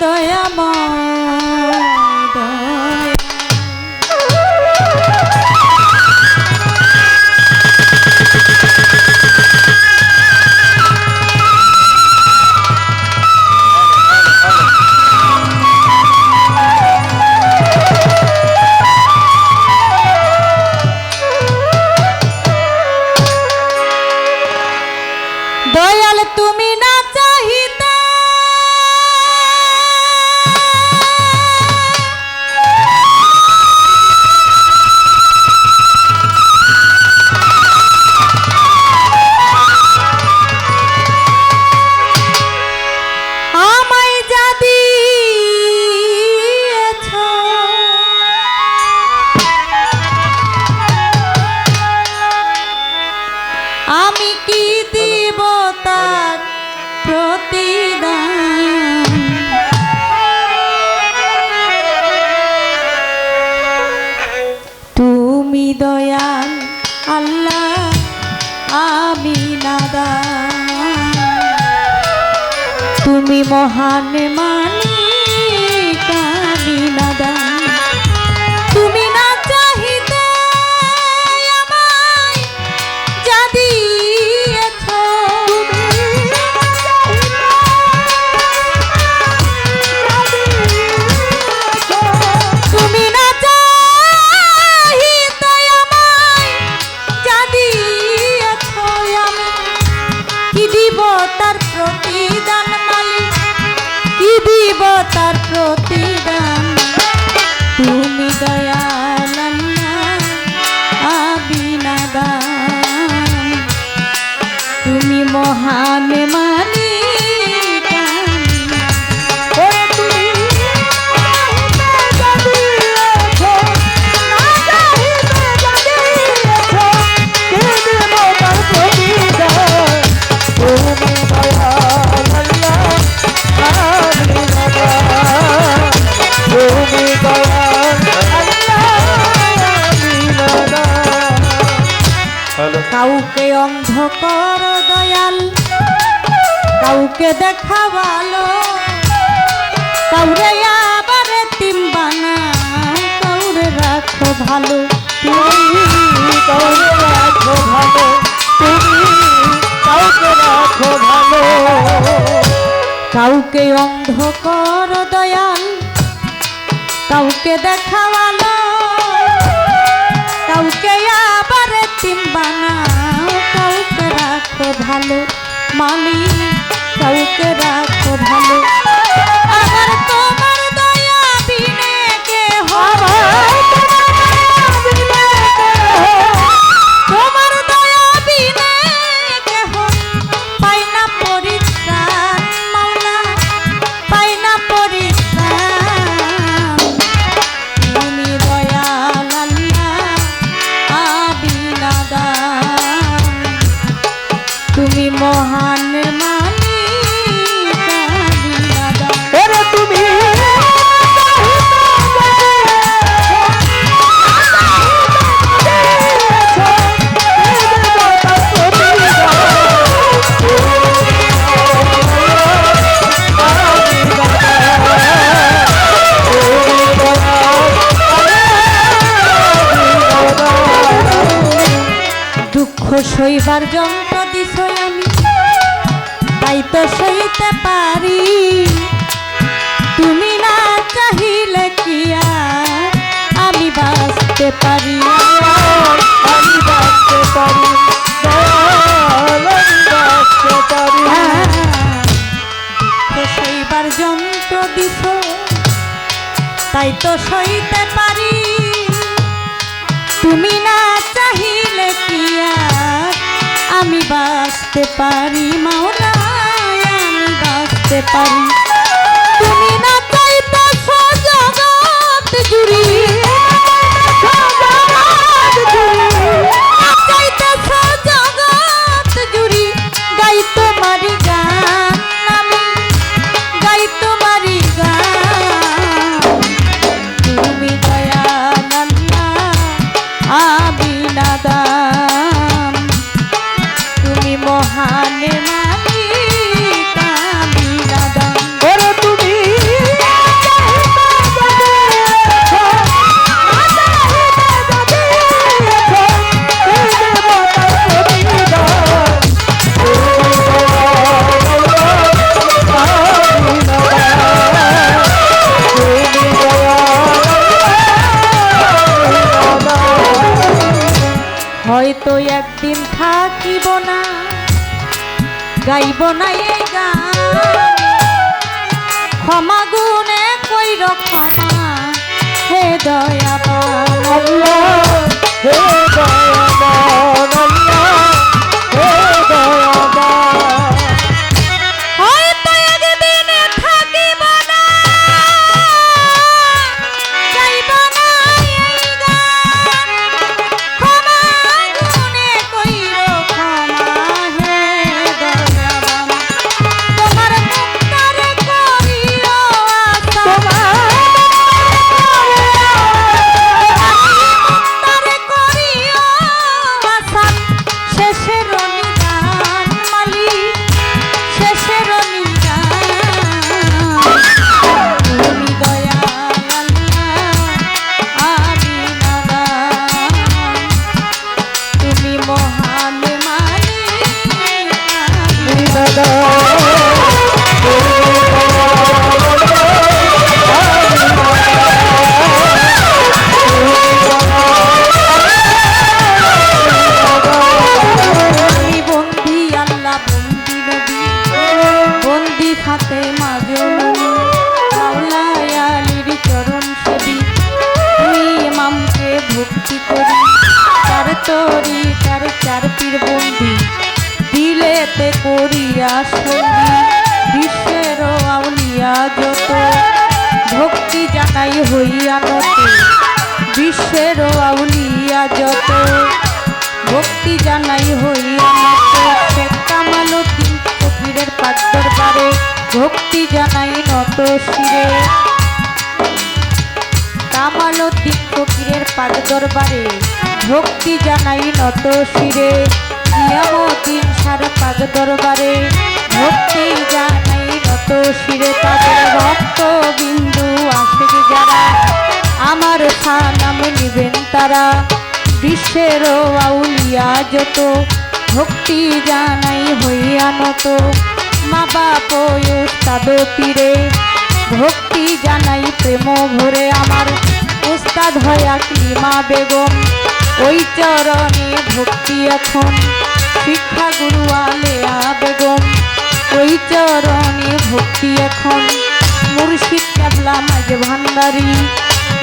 দয়াময়। Johan তার প্রতি অন্ধকর দয়াল, কাউকে দেখাবালো কাউরে আবার তিনবানা কাউরে রাখো ভালো। তুমি কাউরে রাখো ভালো, তুমি কাউকে রাখো ভালো। কাউকে অন্ধকর দয়াল, কাউকে দেখাবালো ভালো মালি কাউকে রাখো ভালো। শৈবার যন্ত্র দিছই আমি। তাই তো সইতে পারি। তুমি না চাহিলে কিয়া আমি বাঁচতে পারি। আমি বাঁচতে পারি। সেইবার যন্ত্র দিছ। তাই তো সইতে আমি বাঁচতে পারি মাওলা আমি বাঁচতে পারি। পীর দিলেতে করিয়া সঙ্গী, বিশ্বের আউলিয়া যত। ভক্তি জানাই হইয়া নত বিশ্বের আউলিয়া যত। ভক্তি জানাই হইয়া শেখ কামালুদ্দিন ফকিরের পাক দরবারে। ভক্তি জানাই নত শিরে। কামালুদ্দিন ফকিরের পাক দরবারে। ভক্তি জানাই নত শিরে। নিয়ামুদ্দিন সার দরবারে। ভক্তি জানাই নত শিরে তাদের ভক্ত বিন্দু আসে যারা। আমার সানাম নিবেন তারা। বিশ্বের আউলিয়া যত। ভক্তি জানাই হইয়া নত মা বাপ উস্তাদ পীরে। ভক্তি জানাই প্রেম ভরে আমার। উস্তাদ হয়া ক্লিমা বেগম। ওই ভক্তি এখন। শিক্ষা গুরু আলেয়া বেগম ওই চরণে ভক্তি এখন। মুর্শিদ কাবলা মাঝে ভান্ডারি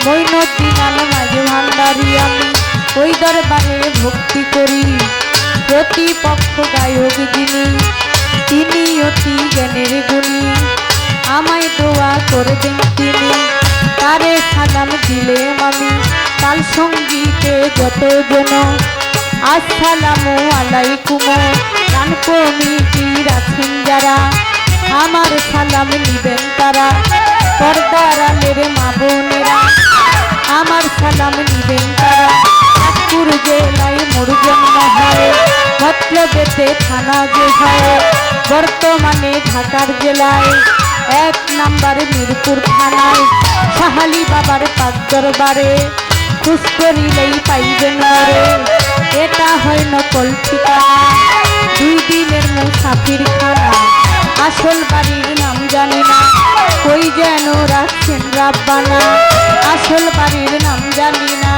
মৈনুদ্দিন আল মাঝে ভান্ডারি আমি। ওই দরবারে ভক্তি করি। প্রতিপক্ষ গায়ক যিনি, তিনি অতি জ্ঞানের গুণী। আমায় দোয়া করবেন তিনি, তারে সালাম দিলে আমি। তাল সঙ্গীতে যত জন আসসালামু আলাইকুম। গান কমিটির আছেন যারা, আমার সালাম নিবেন তারা, পর্দার আলের মা বোনেরা। আমার সালাম নিবেন তারা নাগপুর জেলায় মোর জন্ম হয় থানা যে হয়। বর্তমানে ঢাকার জেলায় এক নাম্বার মিরপুর থানায়, সাহালি বাবার পাক দরবারে, খুশ করিলেই পাইবেন মরে এটা হয় নকল ঠিকানা। দুই দিনের মুসাফির খানা আসল বাড়ির নাম জানি না। কই যেন রাখছেন রাব্বানা। আসল বাড়ির নাম জানি না।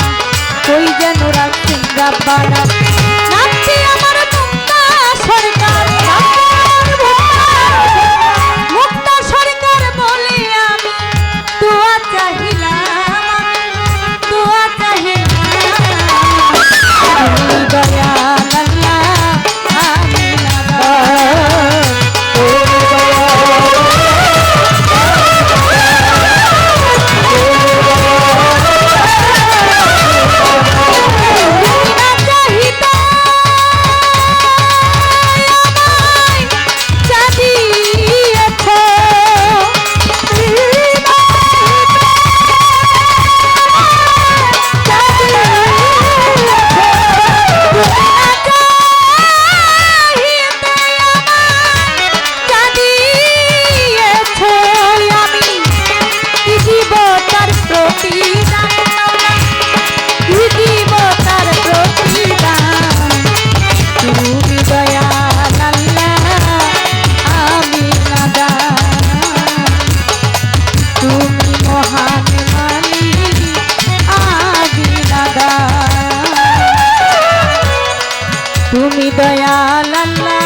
কই যেন রাখছেন রাব্বানা। তুমি দয়াল